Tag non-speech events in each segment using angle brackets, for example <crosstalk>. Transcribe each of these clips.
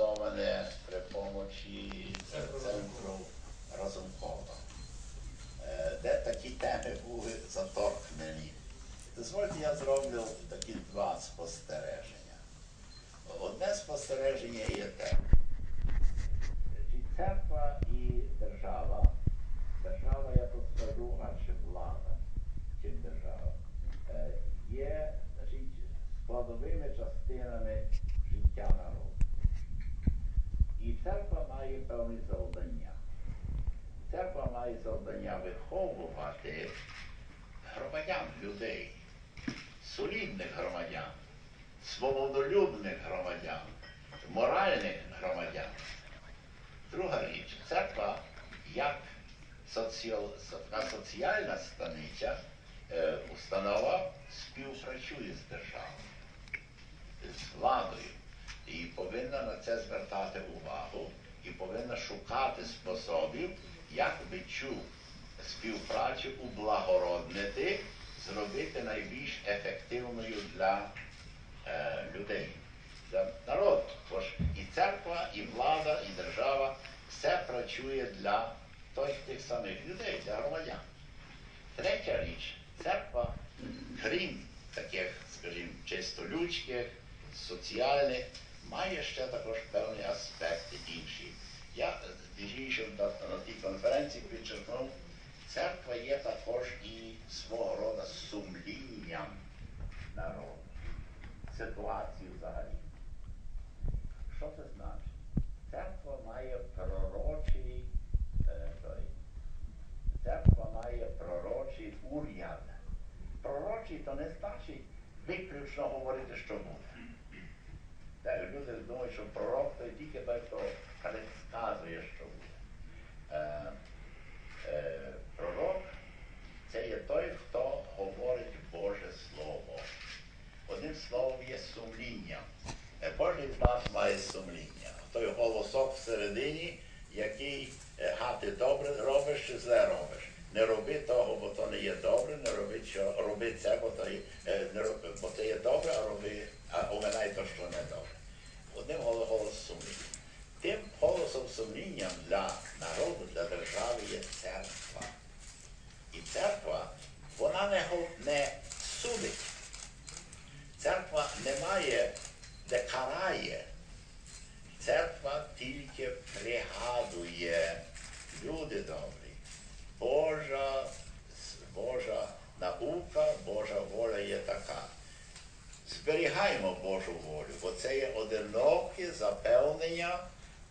організоване при помочі центру Разумкова, е, де такі теми були заторкнені. Дозвольте, я зроблю такі два спостереження. Одне спостереження є те, чи церква і держава, держава, я тут скажу, радше влада, чим держава, е, є значить, складовими частинами життя народу. І церква має завдання. Церква має завдання виховувати громадян, людей, солідних громадян, свободолюбних громадян, моральних громадян. Друга річ, церква як соціал- соціальна станиця, е, установа співпрацює з державою, з владою. І повинна на це звертати увагу і повинна шукати способів, як би цю співпрацю ублагороднити, зробити найбільш ефективною для е, людей, для народу. Бо ж і церква, і влада, і держава все працює для тих самих людей, для громадян. Третя річ, церква, крім таких, скажімо, чисто людських, соціальних, має ще також певні аспекти інші. Я більше на, тій конференції підчеркнув, церква є також і свого роду сумлінням народу, ситуації взагалі. Що це значить? Церква має пророчий, той, церква має пророчий уряд. Пророчий то не значить виключно говорити, що буде. Так, люди думають, що пророк то тільки той, хто предсказує, що буде. Е, е, пророк це є той, хто говорить Боже Слово. Одним словом є сумління. Е, Кожен з нас має сумління. Той голосок всередині, який е, га ти добре робиш чи зле робиш. Не роби того, бо то не є добре, не роби що, роби це, бо то е, не роби, бо то є добре, а роби, а оминай то, що не добре. Одним голосом голос сумління. Тим голосом сумлінням для народу, для держави є церква. І церква, вона не, го- не судить. Церква не має, де карає. Церква тільки пригадує, люди добрі, Божа, Божа наука, Божа воля є така. Зберігаємо Божу волю, бо це є одиноке запевнення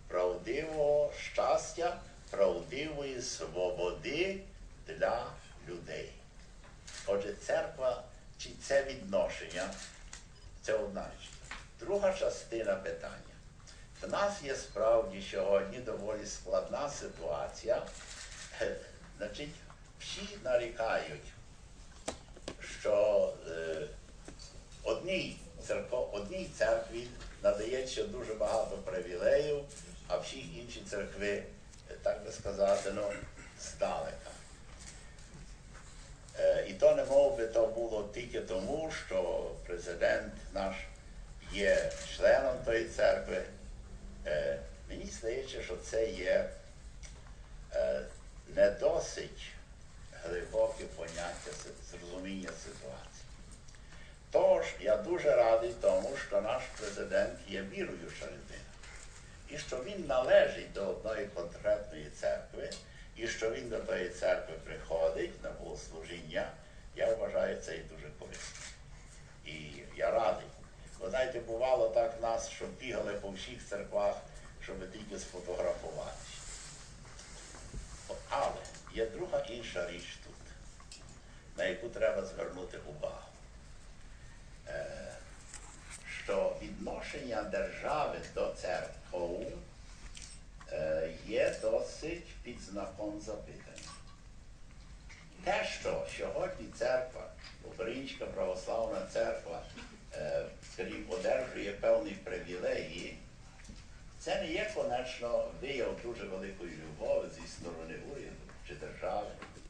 правдивого щастя, правдивої свободи для людей. Отже, церква чи це відношення, це одна річ. Друга частина питання. В нас є справді сьогодні доволі складна ситуація. <laughs> Значить, всі нарікають, що е, одній, церко, одній церкві надається дуже багато привілеїв, а всі інші церкви, е, так би сказати, ну, здалека. Е, І то не мов би то було тільки тому, що президент наш є членом тої церкви. Е, Мені здається, що це є не досить глибоке поняття зрозуміння ситуації. Тож я дуже радий тому, що наш президент є віруюча людина. І що він належить до одної конкретної церкви, і що він до тої церкви приходить на богослужіння, я вважаю це і дуже корисно. І я радий. Ви знаєте, бувало так нас, що бігали по всіх церквах, щоб тільки сфотографуватися. О, Але є друга інша річ тут, на яку треба звернути увагу. Е, що відношення держави до церков е, є досить під знаком запитання. Те, що сьогодні церква, Українська православна церква, е, скажімо, одержує певні привілеї, це не є, конечно, вияв дуже великої любові зі сторони уряду, чи держави,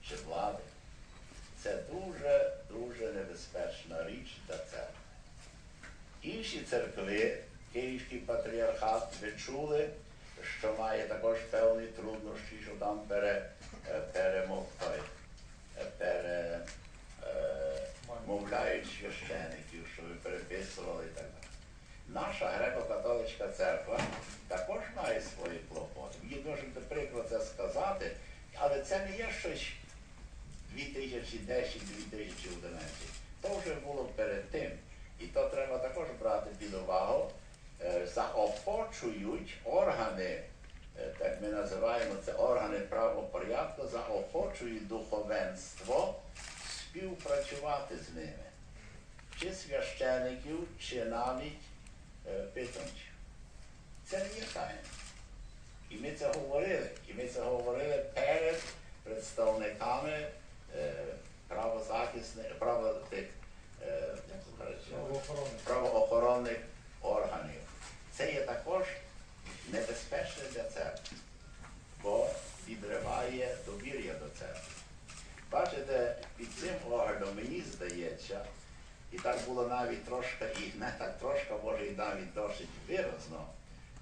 чи влади. Це дуже-дуже небезпечна річ для церкви. Інші церкви Київський патріархат ви чули, що має також певні труднощі, що там пере, е, перемог, той, е, пере, е, священиків, що ви переписували і так далі. Наша греко-католицька церква також має свої клопоти. Мені дуже прикро це сказати, але це не є щось 2010-2011. То вже було перед тим. І то треба також брати під увагу. Е, Заохочують органи, е, так ми називаємо це органи правопорядку, заохочують духовенство співпрацювати з ними. Чи священиків, чи навіть е, питомців. Це не є тайна. І ми це говорили. І ми це говорили перед представниками е, правозахисних, правоохоронних органів. Це є також небезпечно для церкви, бо підриває довір'я до церкви. Бачите, під мені здається, і так було навіть трошки, і не так трошки, може і навіть досить виразно,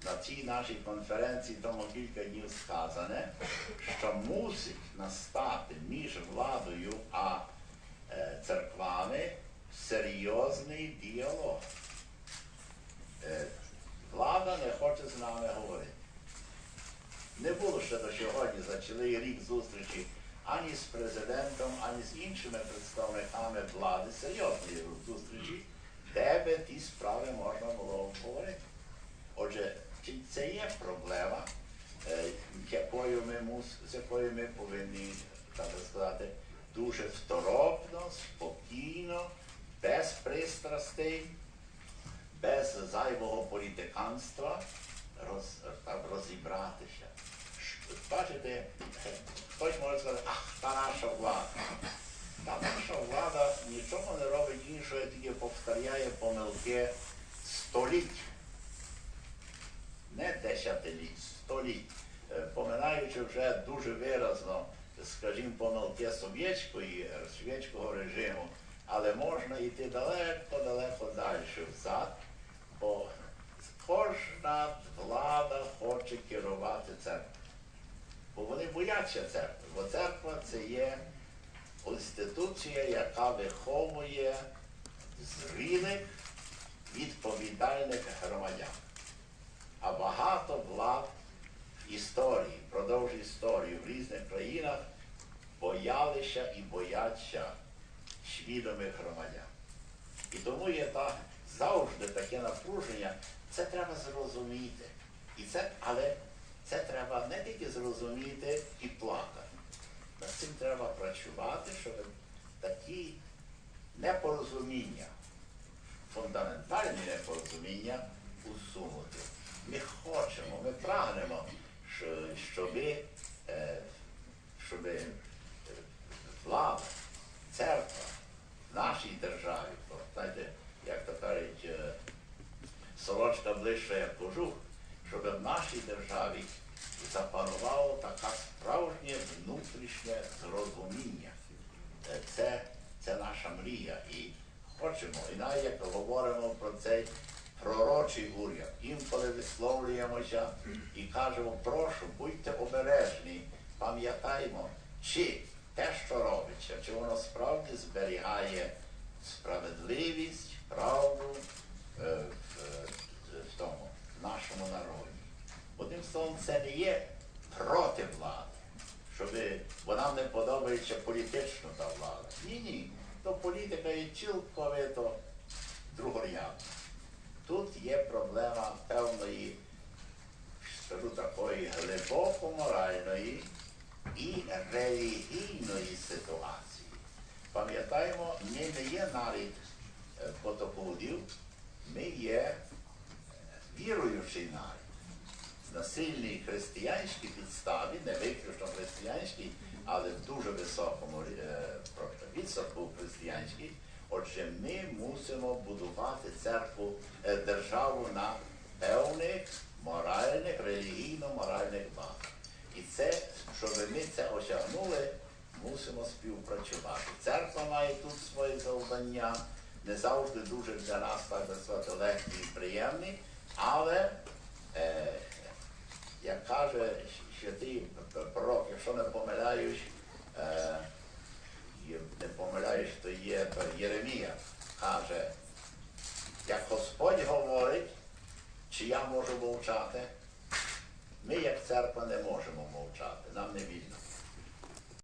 на цій нашій конференції тому кілька днів сказане, що мусить настати між владою а е, церквами серйозний діалог. Е, влада не хоче з нами говорити. Не було ще до сьогодні за цілий рік зустрічі ані з президентом, ані з іншими представниками влади, серйозної зустрічі, де би ті справи можна було обговорити. Отже, чи це є проблема, е, якою ми мус, з якою ми повинні, так сказати, дуже второпно, спокійно, без пристрастей, без зайвого політиканства роз, розібратися. Бачите, хтось може сказати, ах, та наша влада. Та наша влада нічого не робить іншого, тільки повторяє помилки століть. Не десятиліть, століть. Е, Поминаючи вже дуже виразно, скажімо, помилки совєтської, совєтського режиму, але можна йти далеко-далеко далі взад, бо кожна влада хоче керувати церквою. Бо вони бояться церкви, бо церква це є інституція, яка виховує зрілих, відповідальних громадян. А багато влад історії, впродовж історії в різних країнах боялися і бояться свідомих громадян. І тому є та, завжди таке напруження, це треба зрозуміти. І це, але це треба не тільки зрозуміти і плакати. Над цим треба працювати, щоб такі непорозуміння, фундаментальні непорозуміння усунути. Ми хочемо, ми прагнемо, що- щоби, е, е, влада, церква в нашій державі, знаєте, як то кажуть, е, сорочка ближче як кожух, щоб в нашій державі запанувало таке справжнє внутрішнє зрозуміння. Е, Це, це наша мрія. І хочемо, і навіть як говоримо про цей пророчий уряд, інколи висловлюємося і кажемо, прошу, будьте обережні, пам'ятаймо, чи те, що робиться, чи воно справді зберігає справедливість, правду е, в нашому народі. Одним словом, це не є проти влади, щоб бо нам не подобається політично та влада. Ні, ні. То політика є цілковито другорядна. Тут є проблема певної, скажу такої, глибоко моральної і релігійної ситуації. Пам'ятаємо, ми не є нарід е, потопудів, ми є віруючий народ на сильній християнській підставі, не виключно християнській, але в дуже високому просто відсотку християнській. Отже, ми мусимо будувати церкву, е, державу на певних моральних, релігійно-моральних базах. І це, щоб ми це осягнули, мусимо співпрацювати. Церква має тут своє завдання, не завжди дуже для нас так би сказати легкі і приємні, Але, е, як каже святий пророк, якщо не помиляюсь, е, не помиляюсь, то є Єремія, каже, як Господь говорить, чи я можу мовчати, ми як церква не можемо мовчати, нам не вільно.